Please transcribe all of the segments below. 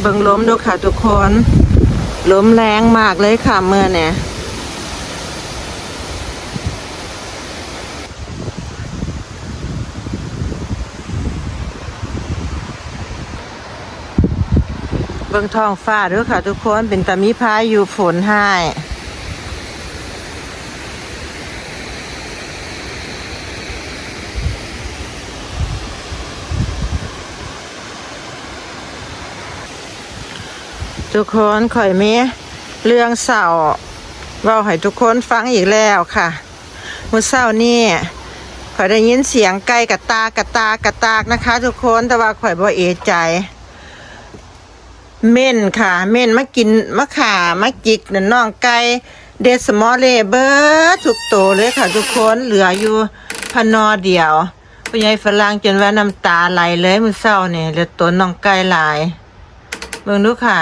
เบิ่งลมดูค่ะทุกคนลมแรงมากเลยค่ะเมื่อเนี่ยเบิ่งท้องฟ้าด้วยค่ะทุกคนเป็นตามีพายอยู่ฝนให้ ทุกคนข่อยมีเรื่องเศร้าเว่าให้ทุกคนฟังอีกแล้วค่ะเมื่อเศร้านี่ข่อยได้ยินเสียงไก่กระตากกระตากกระตากนะคะ ทุกคนแต่ว่าข่อยบ่เอใจ เม่นค่ะ เม่นมากินมะขามาจิกนั่นน้องไก่เดสมอลเลเบอร์ทุกโตวเลยค่ะ ทุกคนเหลืออยู่พนอเดียวผู้ใหญ่ฝรั่งจนว่าน้ำตาไหลเลยมือเช้านี่เหลือตัวน้องไก่หลายเบิ่งดูค่ะ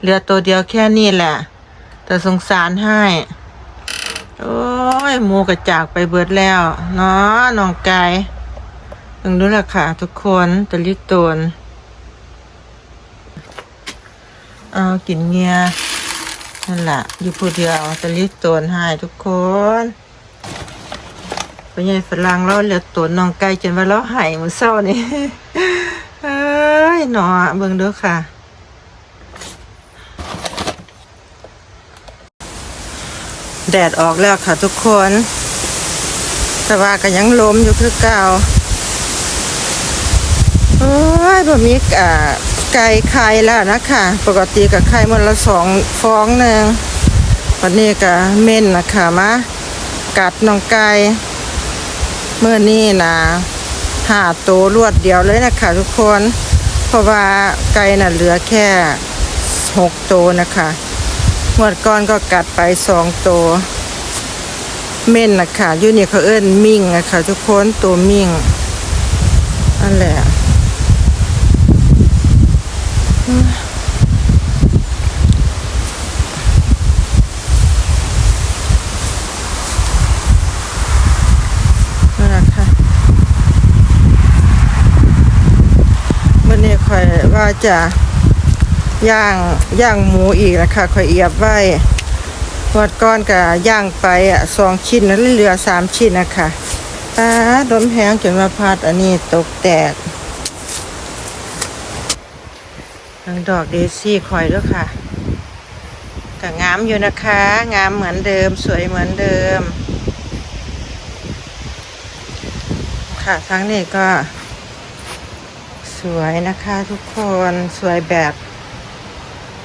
เหลือตัวเดียวแค่นี้แหละ แต่สงสารให้ โอ้ยหมูกระจากไปเบิดแล้วเนาะน้องไก่เบิ่งดูละค่ะ ทุกคนตะลิโตนเอากินเงียนั่นแหละอยู่ผู้เดียวตะลิโตนให้ทุกคนเป็นไงฝรั่งเราเหลือตัวน้องไก่จนว่าเราหายมือเศร้านี่เอ้ยหนอเบิ่งดูค่ะ แดดออกแล้วค่ะทุกคน แต่ว่าก็ยังล้มอยู่คือเก่าโอ้ยบ่มีอ่าไก่ไข่แล้วนะคะ ปกติกับไข่มันละสองฟองหนึ่งวันนี้ก็เม่นนะคะมากัดน้องไก่เมื่อนี้นะหาตัวรวดเดียวเลยนะคะทุกคน เพราะว่าไก่น่ะเหลือแค่หกตัวนะคะ งวดก่อนก็กัดไปสองตัว เม่นนะคะยูนี่เขาเอิ้นมิ่งนะคะทุกคนตัวมิ่งนั่นแหละนั่นแหละค่ะวันนี้ค่อยว่าจะ ย่างย่างหมูอีกนะคะค่อยเอียบไว้วัดก้อนกับย่างไปอะสองชิ้นนั้นเหลือสามชิ้นนะคะตาดมแห้งจนมาพัดอันนี้ตกแตกทางดอกเดซี่คอยด้วยค่ะก็งามอยู่นะคะ งามเหมือนเดิมสวยเหมือนเดิม ค่ะทั้งนี้ก็สวยนะคะทุกคนสวยแบบ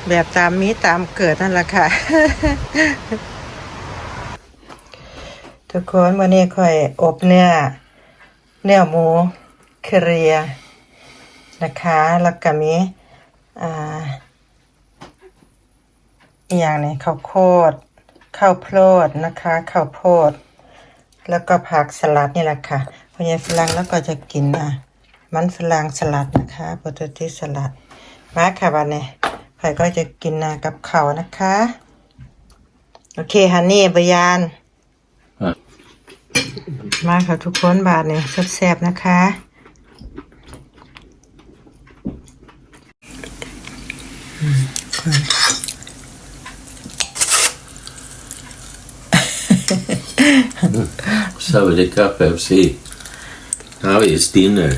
แบบตามมีตามเกิดนั่นแหละค่ะ ทุกคนวันนี้ค่อยอบเนื้อเนื้อหมูเครียนะคะ แล้วก็มีอ่าอย่างนี้ข้าวโพดข้าวโพดนะคะข้าวโพด แล้วก็ผักสลัดนี่แหละค่ะพอยายฝรั่งแล้วก็จะกินอะ มันฝรั่งสลัดนะคะโปเตติสลัดมาค่ะบันนี้ ไผ่ก็จะกินนะกับข้าวนะคะ โอเคฮันนี่บยาน มาค่ะทุกคนบาทเนี่ยแซ่บๆนะคะ Sawadika Pepsi. Now it's dinner.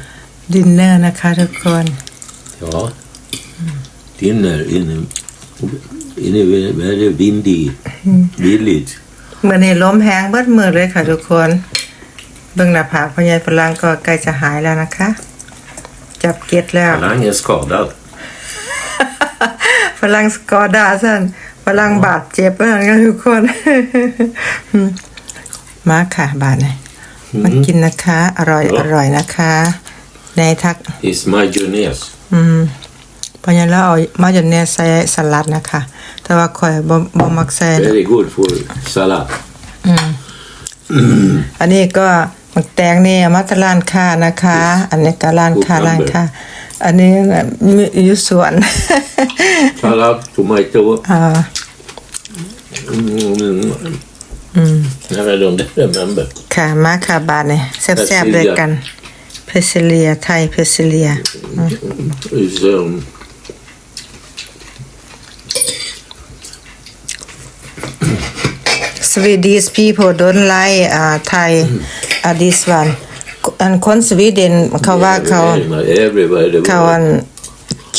ดินเนอร์นะคะทุกคน Ja. Dinner in a, in a very, very windy village. เมื่อนี้ล้มแห้งเบิดมือเลยค่ะทุกคน เบื้องหน้าผากพอยายฝรั่งก็ใกล้จะหายแล้วนะคะ จับเก็ดแล้ว Talang är skadad. ฝรั่งสกอร์ดาสันฝรั่งบาดเจ็บเหมือนกันทุกคน มาค่ะบาดเนี่ยมากินนะคะ อร่อยอร่อยนะคะ ในทัก It's mayonnaise. อืม พอยายแล้วเอามาจนเนี่ยใส่สลัดนะคะ แต่ว่าข่อยบ่บ่มักใส่นะ Very good for salad. อันนี้ก็หมักแตงนี่เอามาตร้านค้านะคะ อันนี้ก็ร้านค้าร้านค้าอันนี้มีอยู่สวน Salad, tomato. อ่า Mm. I don't remember. ค่ะมาค่ะบาทเนี่ยแซ่บๆด้วยกันเพเซเลียไทยเพเซเลีย It's um, Swedish people don't like uh, Thai uh, this one อันคนสวีเดนเขาว่าเขา Everybody เขาอัน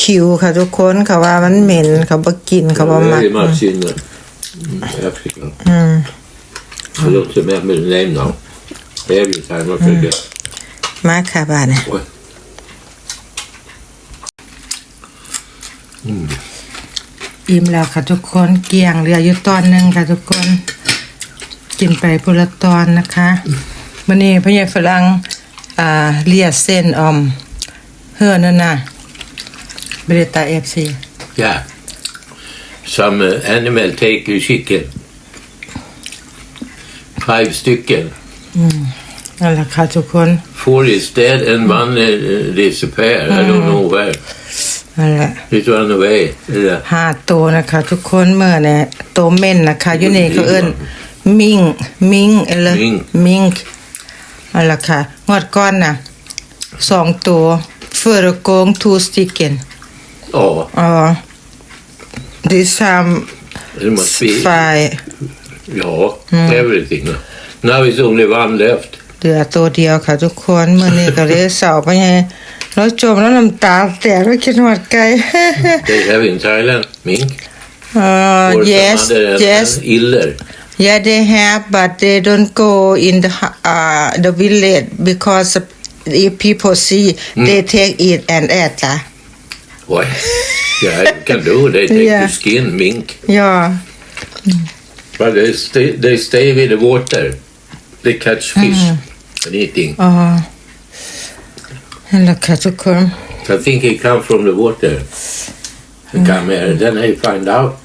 คิวค่ะทุกคนเขาว่ามันเหม็นเขาบ่กินเขาบ่มัก Very much in uh, Africa. I don't remember the name now. Every time I forget. มาค่ะบ้านน่ะ Oj. อิ่มแล้วค่ะทุกคนเกลียงเหลืออยู่ตอนหนึงค่ะทุกคน กินไปพุละตอนนะคะวันนี้พ่อใหญ่ฝรั่งอ่าเลียเส้นออมเฮือนั่นน่ะเบรตาเอฟซี Yeah. Some uh, animal take your chicken. Five stycken. นั่นแหละค่ะทุกคน Four is dead and one uh, disappear. I don't know where. นั่นแหละ It ran away. Yeah. ห้าตัวนะคะ ทุกคนเมื่อเนี่ยโตวเม่นนะคะอยู่นี่เขาเอิ้น มิงมิงเอลมิง มิงนั่นแหละค่ะ งวดก้อนน่ะสองตัวเฟอร์โกงทูสติกเกน Oh, อ๋อ this time it must be. five Yeah, everything. Now it's only one left. เหลือตัวเดียวค่ะ ทุกคนเมื่อนี้ก็เลยเสาไปไงแล้วจมแล้วน้ำตาแตกแล้วคิดหอดไก่ They have in Thailand, mink. เอ่อ Or yes some other yes uh, iller. Yeah, they have, but they don't go in the uh, the village because if people see, mm. they take it and eat. Uh. Why? Yeah, I can do. They take yeah. the skin, mink. Yeah. But they stay, they stay with the water. They catch fish mm. and eating. Oh. Uh -huh. Look the corn. I think he come from the water. He mm. come here, and then he find out.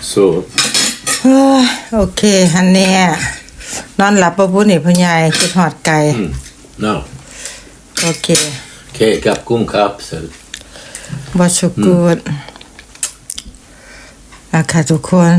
So โอเคฮันเนี่ยนอนหลับปะพุนี่พ่อใหญ่คิดหอดไก่ now, โอเค cake up kapsel. บอชุกูดอะค่ะทุกคน